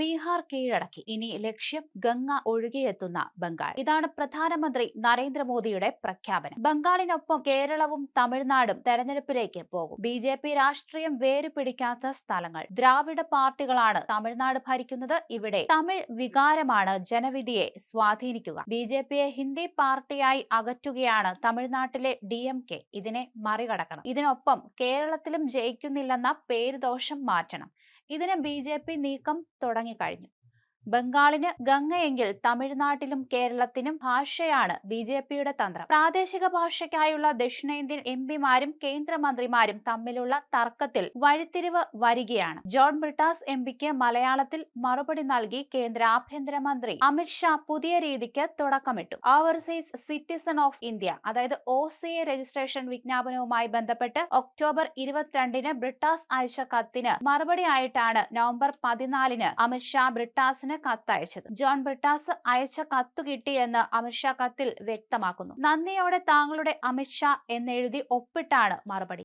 ബീഹാർ കീഴടക്കി. ഇനി ലക്ഷ്യം ഗംഗ ഒഴുകിയെത്തുന്ന ബംഗാൾ. ഇതാണ് പ്രധാനമന്ത്രി നരേന്ദ്രമോദിയുടെ പ്രഖ്യാപനം. ബംഗാളിനൊപ്പം കേരളവും തമിഴ്നാടും തെരഞ്ഞെടുപ്പിലേക്ക് പോകും. ബി ജെ പി രാഷ്ട്രീയം വേരുപിടിക്കാത്ത സ്ഥലങ്ങൾ. ദ്രാവിഡ പാർട്ടികളാണ് തമിഴ്നാട് ഭരിക്കുന്നത്. ഇവിടെ തമിഴ് വികാരമാണ് ജനവിധിയെ സ്വാധീനിക്കുക. ബി ജെ പിയെ ഹിന്ദി പാർട്ടിയായി അകറ്റുകയാണ് തമിഴ്നാട്ടിലെ ഡി എം കെ. ഇതിനെ മറികടക്കണം. ഇതിനൊപ്പം കേരളത്തിലും ജയിക്കുന്നില്ലെന്ന പേരുദോഷം മാറ്റണം. ഇതിന് ബി ജെ പി നീക്കം തുടങ്ങിക്കഴിഞ്ഞു. ബംഗാളിന് ഗംഗയെങ്കിൽ തമിഴ്നാട്ടിലും കേരളത്തിനും ഭാഷയാണ് ബി ജെ പിയുടെ തന്ത്രം. പ്രാദേശിക ഭാഷയ്ക്കായുള്ള ദക്ഷിണേന്ത്യൻ എം പിമാരും കേന്ദ്രമന്ത്രിമാരും തമ്മിലുള്ള തർക്കത്തിൽ വഴിത്തിരിവ് വരികയാണ്. ജോൺ ബ്രിട്ടാസ് എം പിക്ക് മലയാളത്തിൽ മറുപടി നൽകി കേന്ദ്ര ആഭ്യന്തരമന്ത്രി അമിത്ഷാ പുതിയ രീതിക്ക് തുടക്കമിട്ടു. ഓവർസീസ് സിറ്റിസൺ ഓഫ് ഇന്ത്യ അതായത് ഒ സി എ രജിസ്ട്രേഷൻ വിജ്ഞാപനവുമായി ബന്ധപ്പെട്ട് ഒക്ടോബർ ഇരുപത്തിരണ്ടിന് ബ്രിട്ടാസ് അയച്ച കത്തിന് മറുപടിയായിട്ടാണ് നവംബർ പതിനാലിന് അമിത്ഷാ ബ്രിട്ടാസിന് കത്തയച്ചത്. ജോൺ ബ്രിട്ടാസ് അയച്ച കത്തു കിട്ടിയെന്ന് അമിത്ഷാ കത്തിൽ വ്യക്തമാക്കുന്നു. നന്ദിയോടെ താങ്കളുടെ അമിത്ഷാ എന്നെഴുതി ഒപ്പിട്ടാണ് മറുപടി.